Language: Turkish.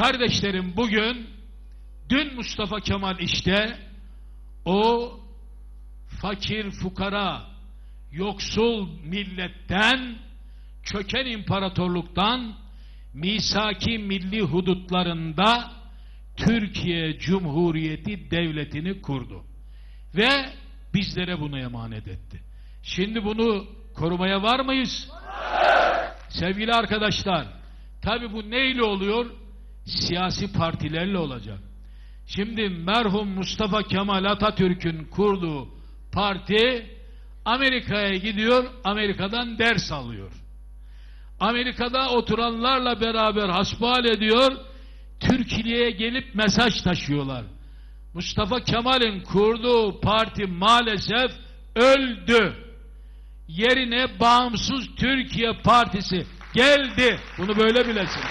Kardeşlerim bugün dün Mustafa Kemal işte o fakir fukara yoksul milletten çöken imparatorluktan misaki milli hudutlarında Türkiye Cumhuriyeti devletini kurdu. Ve bizlere bunu emanet etti. Şimdi bunu korumaya var mıyız? Sevgili arkadaşlar, tabi bu neyle oluyor? Siyasi partilerle olacak. Şimdi merhum Mustafa Kemal Atatürk'ün kurduğu parti Amerika'ya gidiyor, Amerika'dan ders alıyor. Amerika'da oturanlarla beraber hasbihal ediyor, Türkiye'ye gelip mesaj taşıyorlar. Mustafa Kemal'in kurduğu parti maalesef öldü. Yerine bağımsız Türkiye Partisi geldi. Bunu böyle bilesin.